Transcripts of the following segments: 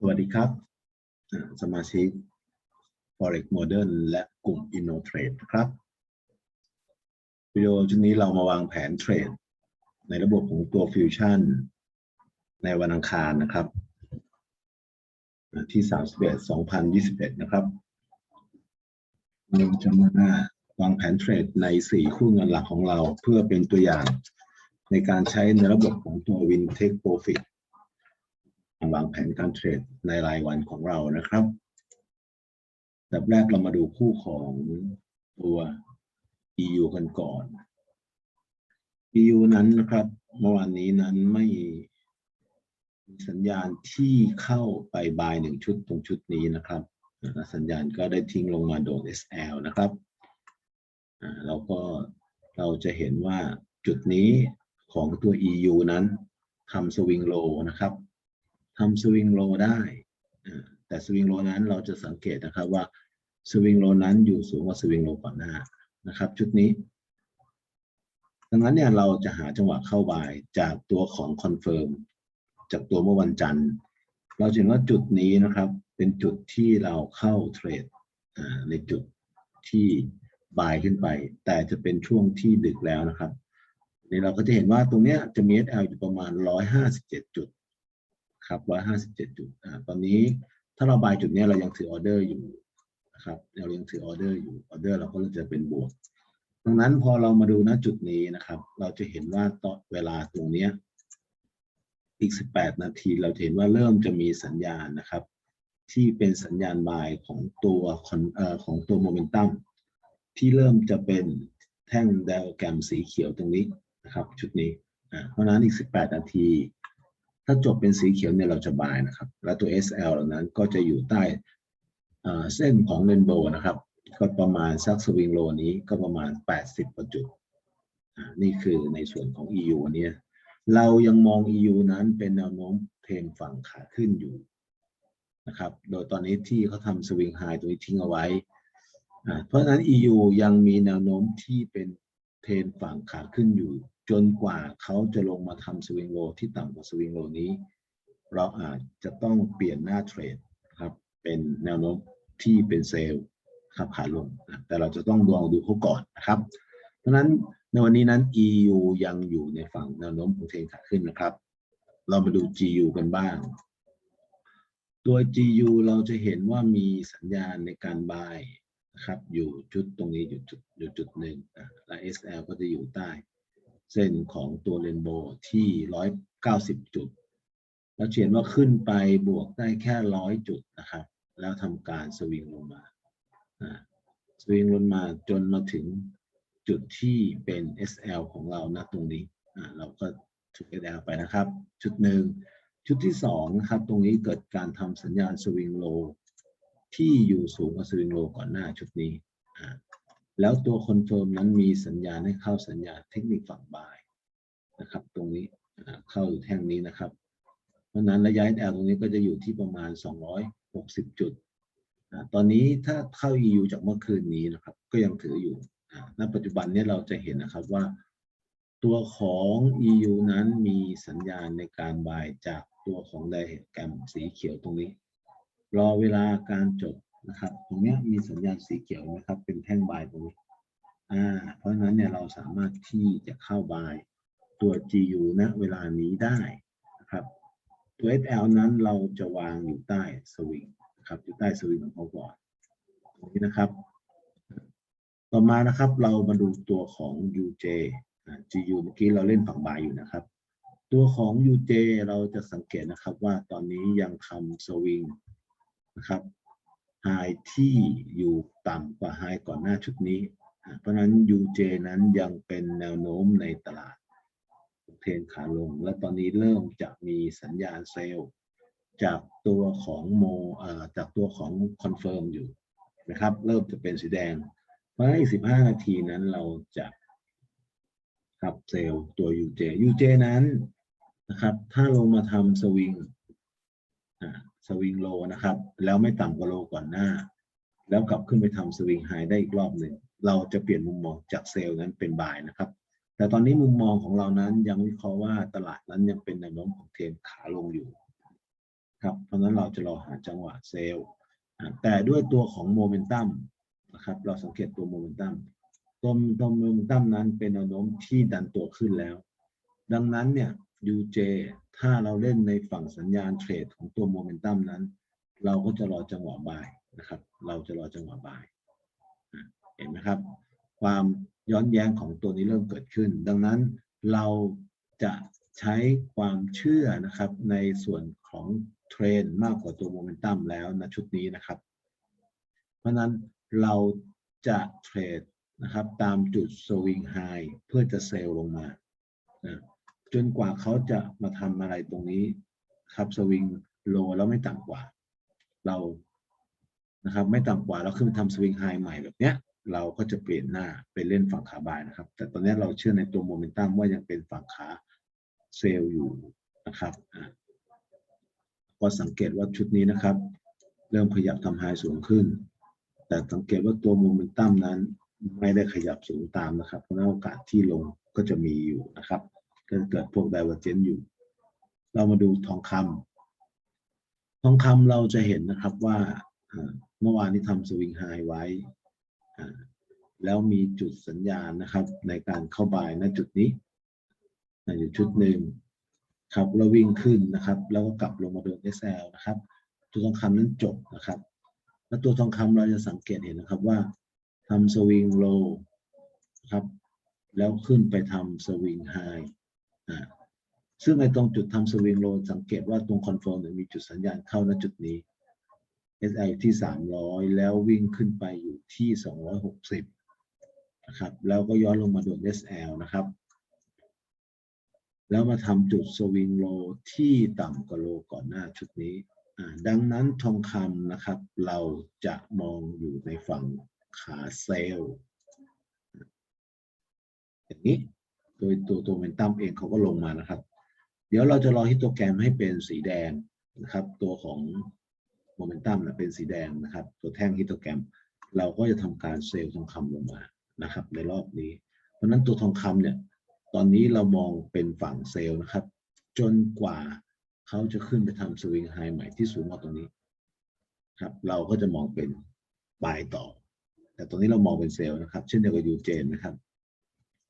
สวัสดีครับ สมาชิก Forex Modern และกลุ่ม InnoTrade ครับ วิดีโอชุดนี้เรามาวางแผนเทรด ในระบบของตัวฟิวชั่นในวันอังคารนะครับ ที่ 31 2021 นะครับ เราจะมาวางแผนเทรดใน 4 คู่เงินหลักของเราเพื่อเป็นตัวอย่างในการใช้ในระบบของตัว Win Take Profit วางแผนการเทรดในรายวันของเรานะครับแบบแรกเรามาดูคู่ของตัว EU กันก่อน EU นั้นนะครับ เมื่อวานนี้นั้นไม่มีสัญญาณที่เข้าไปบายหนึ่งชุดตรงชุดนี้นะครับ สัญญาณก็ได้ทิ้งลงมาโดน SL นะครับเราก็เราจะเห็นว่าจุดนี้ของตัว EU นั้นทำสวิงโลนะครับ ทำสวิงโลได้อ่าแต่สวิงโลนั้นเราจะสังเกตนะครับว่าสวิงโลนั้นอยู่สูงกว่าสวิงโลก่อนหน้านะครับชุดนี้ ดังนั้นเนี่ยเราจะหาจังหวะเข้าบายจากตัวของคอนเฟิร์มจากตัวเมื่อวันจันทร์ เราจะเห็นว่าจุดนี้นะครับเป็นจุดที่เราเข้าเทรดอ่าในจุดที่บายขึ้นไป แต่จะเป็นช่วงที่ดึกแล้วนะครับนี่เราก็จะเห็นว่าตรงเนี้ยจะมี SL อยู่ประมาณ 157 จุด ครับ157จุดอตอนนี้ถ้าเราบายจุดนี้เรายังถือออเดอร์อยู่นะครับเรายังถือออเดอร์อยู่ออเดอร์เราก็จะเป็นบวกดังนั้นพอเรามาดูณจุดนี้นะครับ เราจะเห็นว่าตอนเวลาตรงนี้อีก 18 นาทีเราจะเห็นว่าเริ่มจะมีสัญญาณนะครับ ที่เป็นสัญญาณบายของตัวของตัวโมเมนตัมที่เริ่มจะเป็นแท่งไดอะแกรมสีเขียวตรงนี้นะครับ ชุดนี้เพราะนั้นอีก 18 นาที ถ้าจบเป็นสีเขียวเนี่ยเราจะบายนะครับ แล้วตัว SL เหล่านั้นก็จะอยู่ใต้เส้นของเรนโบว์นะครับ ก็ประมาณสักสวิงโลนี้ก็ประมาณ 80กว่าจุดอ่านี่คือในส่วนของ EU วันนี้เรายังมอง EU นั้นเป็นแนวโน้มเทรนฝั่งขาขึ้นอยู่นะครับ โดยตอนนี้ที่เขาทำสวิงไฮตรงนี้ทิ้งเอาไว้อ่าเพราะฉะนั้น EU ยังมีแนวโน้มที่เป็นเทรนฝั่งขาขึ้นอยู่ จนกว่าเขาจะลงมาทำสวิงโลที่ต่ำกว่าสวิงโลนี้ เราอาจจะต้องเปลี่ยนหน้าเทรดครับเป็นแนวโน้มที่เป็นเซลล์ครับขาลงนะแต่เราจะต้องลองดูเขาก่อนนะครับ เพราะนั้นในวันนี้นั้น EU ยังอยู่ในฝั่งแนวโน้มของเทรนขาขึ้นนะครับ เรามาดู GU กันบ้าง ตัว GU เราจะเห็นว่ามีสัญญาณในการบายนะครับ อยู่จุดตรงนี้อยู่จุดอยู่จุดหนึ่งอะและ SL ก็จะอยู่ใต้ เส้นของตัวเรนโบว์ที่190จุด แล้วเขียนว่าขึ้นไปบวกได้แค่ร้อยจุดนะครับ แล้วทำการสวิงลงมาสวิงลงมาจนมาถึงจุดที่เป็น SL ของเราณตรงนี้ เราก็ถูก SL ไปนะครับจุดหนึ่ง ชุดที่สองนะครับ ตรงนี้เกิดการทำสัญญาณสวิงโลที่อยู่สูงกว่าสวิงโลก่อนหน้าชุดนี้ แล้วตัวคอนเฟิร์มนั้นมีสัญญาณให้เข้าสัญญาณเทคนิคฝั่งบายนะครับ ตรงนี้เข้าอยู่แท่งนี้นะครับ เพราะนั้นระยะ SL ตรงนี้ก็จะอยู่ที่ประมาณ 260 จุด ตอนนี้ถ้าเข้า EU จากเมื่อคืนนี้นะครับ ก็ยังถืออยู่ ณ ปัจจุบันนี้เราจะเห็นนะครับว่า ตัวของ EU นั้นมีสัญญาณในการบายจากตัวของไดแกรมสีเขียวตรงนี้ รอเวลาการจบ นะครับ ตรงนี้มีสัญญาณสีเขียวนะครับ เป็นแท่งบายตรงนี้อ่าเพราะฉะนั้นเนี่ยเราสามารถที่จะเข้าบายตัว GU ณเวลานี้ได้นะครับ ตัว SL นั้นเราจะวางอยู่ใต้สวิงนะครับอยู่ใต้สวิงของเขาก่อนตรงนี้นะครับ ต่อมานะครับเรามาดูตัวของ UJ GU เมื่อกี้เราเล่นฝั่งบายอยู่นะครับ ตัวของ UJ เราจะสังเกตนะครับว่าตอนนี้ยังทำสวิงนะครับ ไฮที่อยู่ต่ำกว่าไฮก่อนหน้าชุดนี้ เพราะนั้น UJ นั้นยังเป็นแนวโน้มในตลาดเทรนขาลง และตอนนี้เริ่มจะมีสัญญาณเซลล์จากตัวของโมจากตัวของคอนเฟิร์มอยู่นะครับ เริ่มจะเป็นสีแดง เพราะฉะนั้นอีก15นาทีนั้นเราจะครับเซลล์ตัว UJ UJ นั้นนะครับ ถ้าลงมาทำสวิง สวิงโลนะครับ แล้วไม่ต่ำกว่าโลก่อนหน้า แล้วกลับขึ้นไปทำสวิงไฮได้อีกรอบหนึ่งเราจะเปลี่ยนมุมมองจากเซลล์นั้นเป็นบายนะครับ แต่ตอนนี้มุมมองของเรานั้นยังวิเคราะห์ว่าตลาดนั้นยังเป็นแนวโน้มของเทรนขาลงอยู่ครับเพราะฉะนั้นเราจะรอหาจังหวะเซลล์แต่ด้วยตัวของโมเมนตัมนะครับ เราสังเกตตัวโมเมนตัมตัวตัวโมเมนตัมนั้นเป็นแนวโน้มที่ดันตัวขึ้นแล้ว ดังนั้นเนี่ย UJ ถ้าเราเล่นในฝั่งสัญญาณเทรดของตัวโมเมนตัมนั้น เราก็จะรอจังหวะบายนะครับ เราจะรอจังหวะบาย เห็นไหมครับ ความย้อนแย้งของตัวนี้เริ่มเกิดขึ้น ดังนั้นเราจะใช้ความเชื่อนะครับในส่วนของเทรนมากกว่าตัวโมเมนตัมแล้วนะชุดนี้นะครับ เพราะนั้นเราจะเทรดนะครับตามจุดสวิงไฮเพื่อจะเซลล์ลงมานะ จนกว่าเขาจะมาทำอะไรตรงนี้ครับสวิงโลแล้วไม่ต่ำกว่า เรานะครับ ไม่ต่ำกว่าเราขึ้นไปทำสวิงไฮใหม่แบบเนี้ย เราก็จะเปลี่ยนหน้าไปเล่นฝั่งขาบายนะครับ แต่ตอนนี้เราเชื่อในตัวโมเมนตัมว่ายังเป็นฝั่งขาเซลล์อยู่นะครับอะก็สังเกตว่าชุดนี้นะครับ เริ่มขยับทำไฮสูงขึ้น แต่สังเกตว่าตัวโมเมนตัมนั้น ไม่ได้ขยับสูงตามนะครับเพราะฉะนั้นโอกาสที่ลงก็จะมีอยู่นะครับ ก็เกิดพวก divergence อยู่ เรามาดูทองคำทองคำเราจะเห็นนะครับว่าเมื่อวานนี้ทำสวิงไฮไว้ แล้วมีจุดสัญญาณนะครับ ในการเข้าบายณจุดนี้อ่าอยู่ชุดหนึ่งครับแล้ววิ่งขึ้นนะครับ แล้วก็กลับลงมาโดน SL นะครับ ตัวทองคำนั้นจบนะครับ แล้วตัวทองคำเราจะสังเกตเห็นนะครับว่าทำสวิงโลครับ แล้วขึ้นไปทำสวิงไฮ ซึ่งในตรงจุดทำสวิงโลสังเกตว่าตรงคอนเฟิร์มเนี่ยมีจุดสัญญาณเข้าณจุดนี้ SI ที่ 300 แล้ววิ่งขึ้นไปอยู่ที่ 260 นะครับ แล้วก็ย้อนลงมาโดน SL นะครับ แล้วมาทำจุดสวิงโลที่ต่ำกว่าโลก่อนหน้าชุดนี้ ดังนั้นทองคำนะครับ เราจะมองอยู่ในฝั่งขาเซลล์อย่างนี้ โดยตัวตัวเมนตัมเองเขาก็ลงมานะครับ เดี๋ยวเราจะรอฮิตโตแกรมให้เป็นสีแดงนะครับ ตัวของโมเมนตัมนะเป็นสีแดงนะครับ ตัวแท่งฮิตโตแกรม เราก็จะทำการเซลล์ทองคำลงมานะครับ ในรอบนี้ เพราะฉะนั้นตัวทองคำเนี่ยตอนนี้เรามองเป็นฝั่งเซลล์นะครับ จนกว่าเขาจะขึ้นไปทำสวิงไฮใหม่ที่สูงกว่าตรงนี้ครับ เราก็จะมองเป็นบายต่อ แต่ตรงนี้เรามองเป็นเซลล์นะครับ เช่นเดียวกับยูเจนนะครับ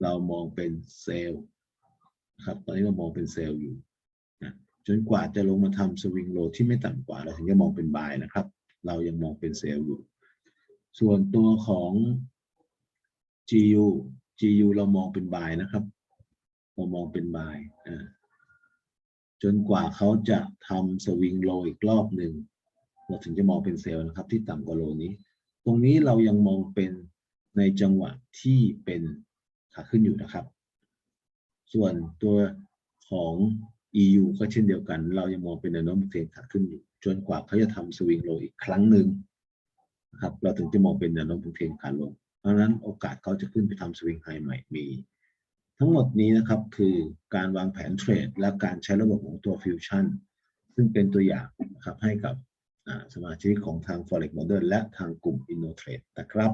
เรามองเป็นเซลล์นะครับตอนนี้เรามองเป็นเซลล์อยู่นะจนกว่าจะลงมาทำสวิงโลที่ไม่ต่ำกว่าเราถึงจะมองเป็นบายนะครับ เรายังมองเป็นเซลล์อยู่ ส่วนตัวของ GU GU เรามองเป็นบายนะครับเรามองเป็นบายจนกว่าเขาจะทำสวิงโลอีกรอบหนึ่งเราถึงจะมองเป็นเซลล์นะครับ ที่ต่ำกว่าโลนี้ ตรงนี้เรายังมองเป็นในจังหวะที่เป็น ขาขึ้นอยู่นะครับ ส่วนตัวของ EU ก็เช่นเดียวกัน เรายังมองเป็นแนวโน้มเทรนขาขึ้นอยู่ จนกว่าเขาจะทำสวิงโลอีกครั้งหนึ่งนะครับ เราถึงจะมองเป็นแนวโน้มเทรนขาลง เพราะนั้นโอกาสเขาจะขึ้นไปทำสวิงไฮใหม่มี ทั้งหมดนี้นะครับคือการวางแผนเทรด และการใช้ระบบของตัวฟิวชั่นซึ่งเป็นตัวอย่างนะครับให้กับสมาชิกของทาง Forex Model และทางกลุ่ม InnoTrade นะครับ